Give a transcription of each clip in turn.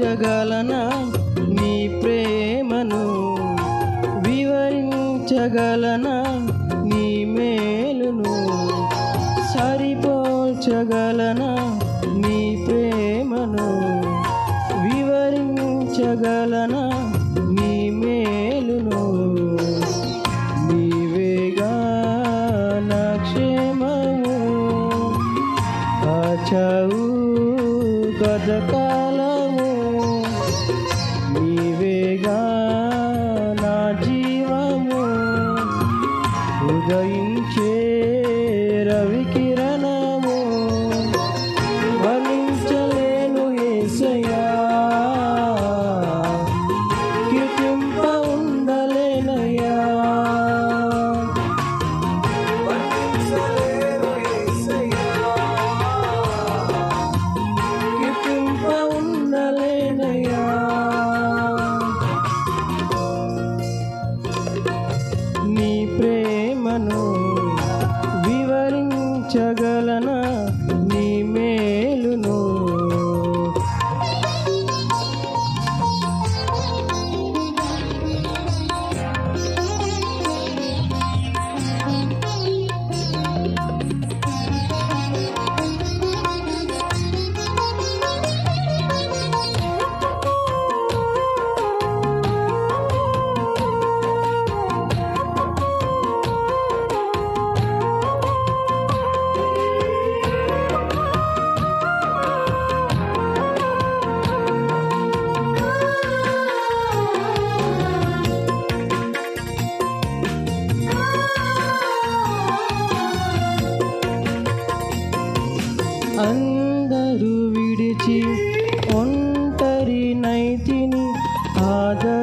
వివరించగలనా? నీ ప్రేమను వివరించగలనా? నీ మేలును సరిపోల్చగలనా? నీ ప్రేమను వివరించగలనా? అందరూ విడిచి ఒంటరినైతిని ఆదర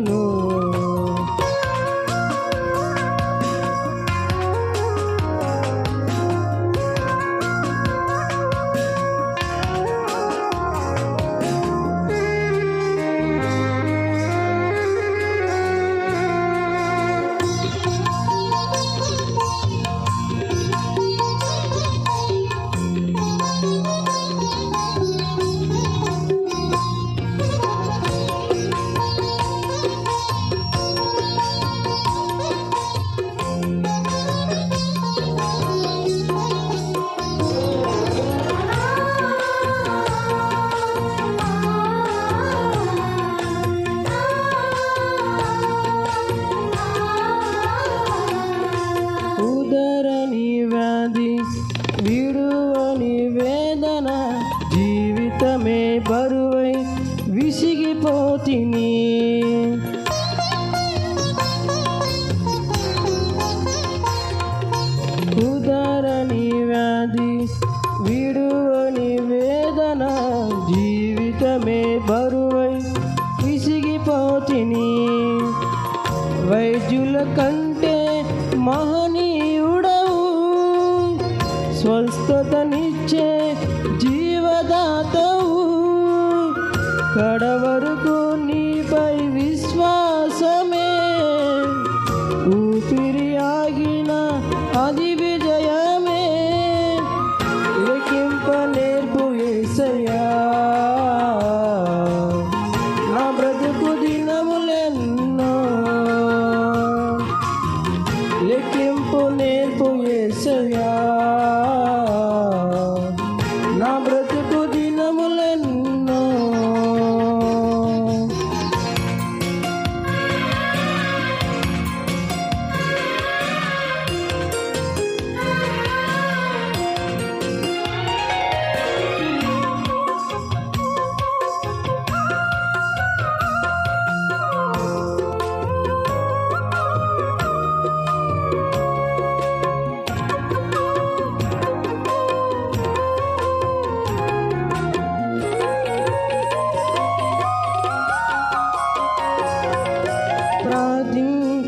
no. విడదరని వ్యాధి విడువని వేదన జీవితమే బరువై విసిగిపోతిని. ఉదరని వ్యాధి విడు స్వస్థతనిచ్చే జీవదాతవు. కడవరకు నీ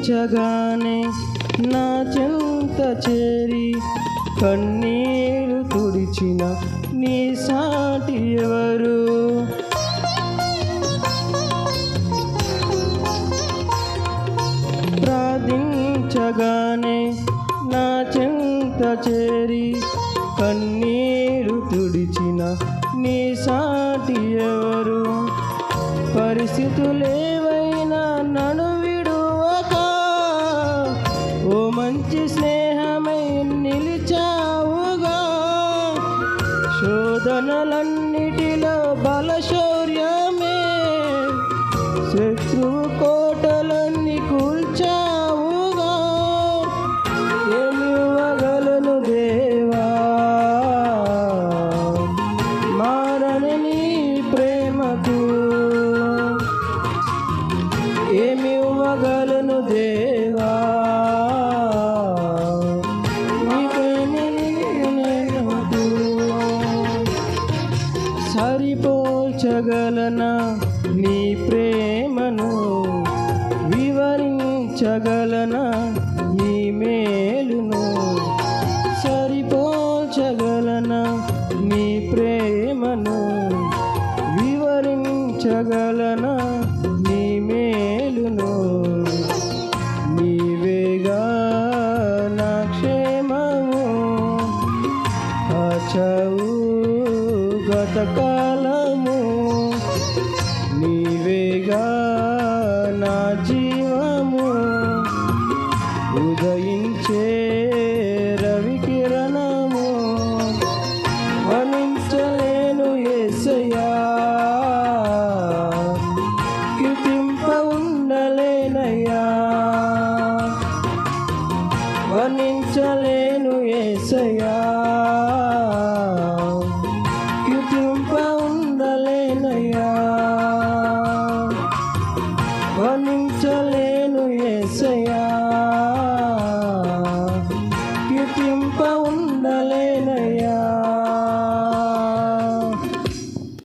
ప్రార్థించగానే నా చెంత చేరి కన్నీరు తుడిచిన నీ సాటి ఎవరు? ప్రార్థించగానే నా చెంత చేరి కన్నీరు తుడిచిన నీ సాటి ఎవరు? పరిస్థితులే Just. వివరించగలనా నీ ప్రేమను వివరించగలనా నీ మేలును సరిపోల్చగలనా నీ ప్రేమను వివరించగలనా నీ మేలును? నీవేగా నా క్షేమము ఆచవు గతకాలము